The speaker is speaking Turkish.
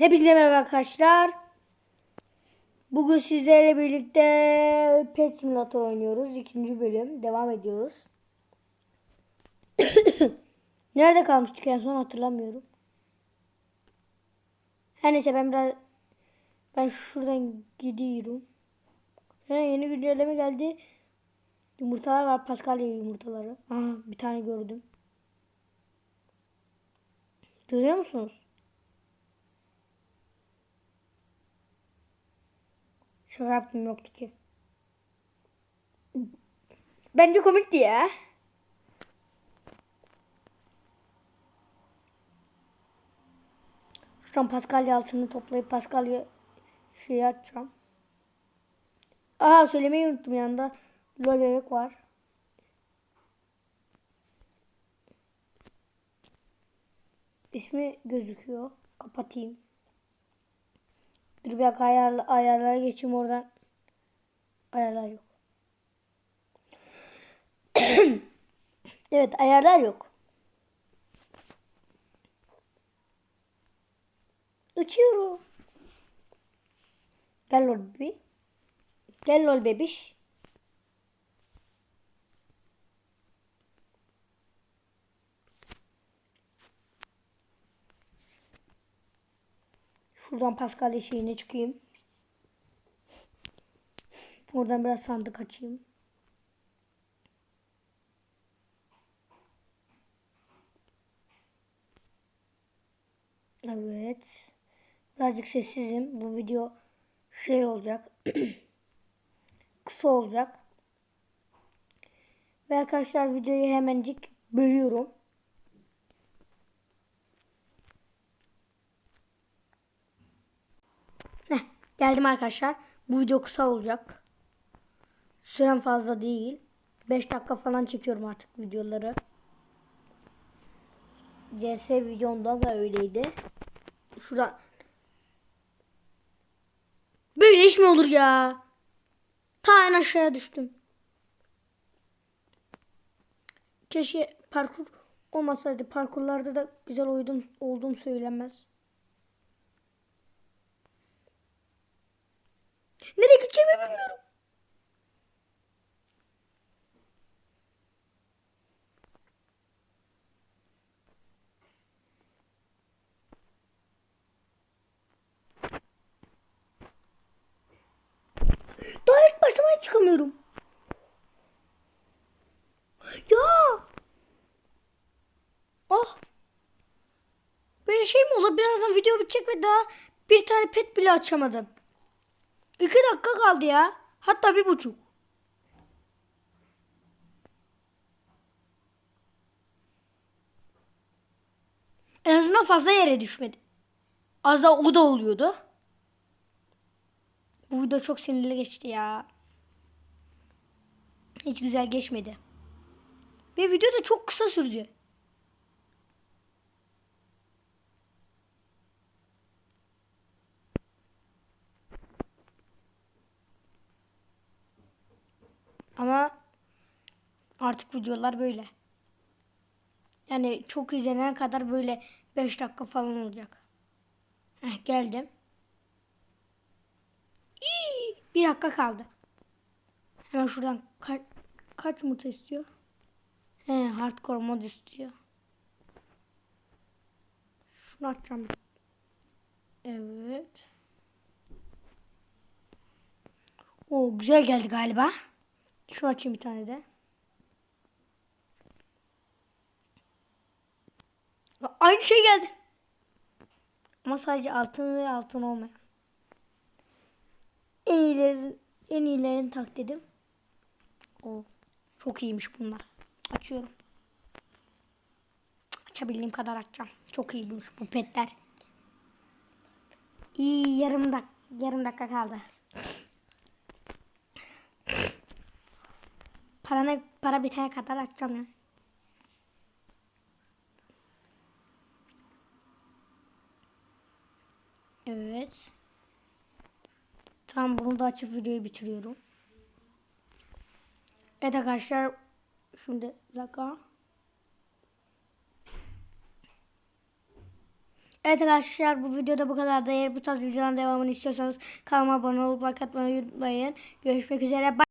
Hepinize merhaba arkadaşlar. Bugün sizlerle birlikte Pet Simulator oynuyoruz. İkinci bölüm. Devam ediyoruz. Nerede kalmıştık en son hatırlamıyorum. Her neyse ben biraz ben şuradan gidiyorum. He, yeni güncelleme geldi. Yumurtalar var. Paskalya yumurtaları. Aha bir tane gördüm. Görüyor musunuz? Şaka yaptım yoktu ki. Bence komikti ya. Şuradan Paskalya altını toplayıp Paskalya şeyi açacağım. Aha söylemeyi unuttum yanında. Lol bebek var. İsmi gözüküyor. Kapatayım. Dur bir dakika ayar, ayarlara geçeyim oradan. Ayarlar yok. evet ayarlar yok. Uçuyorum. Gel lol bebi. Gel lol bebiş. Şuradan Paskalya şeyine çıkayım. Oradan biraz sandık açayım. Evet. Birazcık sessizim. Bu video şey olacak. kısa olacak. Ve arkadaşlar videoyu hemencik bölüyorum. Heh, geldim arkadaşlar. Bu video kısa olacak. Süren fazla değil. 5 dakika falan çekiyorum artık videoları. CS videomda da öyleydi. Şurada. Böyle iş mi olur ya? Ta en aşağıya düştüm. Keşke parkur olmasaydı. Parkurlarda da güzel oydum, olduğum söylenmez. Nereye gideceğimi bilmiyorum. Daha ilk başlamaya çıkamıyorum. Ya. Oh. Böyle şey mi olur? Birazdan video bitecek ve daha bir tane pet bile açamadım. İki dakika kaldı ya. Hatta bir buçuk. En azından fazla yere düşmedi. Az da o da oluyordu. Bu video çok sinirli geçti ya. Hiç güzel geçmedi. Ve video da çok kısa sürdü. Ama artık videolar böyle. Yani çok izlenene kadar böyle 5 dakika falan olacak. Heh, geldim. İyi, bir dakika kaldı. Hemen şuradan ka kaç yumurta istiyor? He, hardcore mod istiyor. Şunu açacağım. Evet. O güzel geldi galiba. Şu açayım bir tane de. Aynı şey geldi. Ama sadece altın ve altın olmayan. En iyilerin en iyilerin taklidim. O çok iyiymiş bunlar. Açıyorum. Açabildiğim kadar açacağım. Çok iyiymiş bu petler. İyi yarım dak yarım dakika kaldı. Para ne para bitene kadar açacağım ya. Evet. Tamam bunu da açıp videoyu bitiriyorum. Evet arkadaşlar. Şimdi dakika. Evet arkadaşlar bu videoda bu kadar. da. Eğer bu tarz videoların devamını istiyorsanız kanalıma abone olup like atmayı unutmayın. Görüşmek üzere. Bye.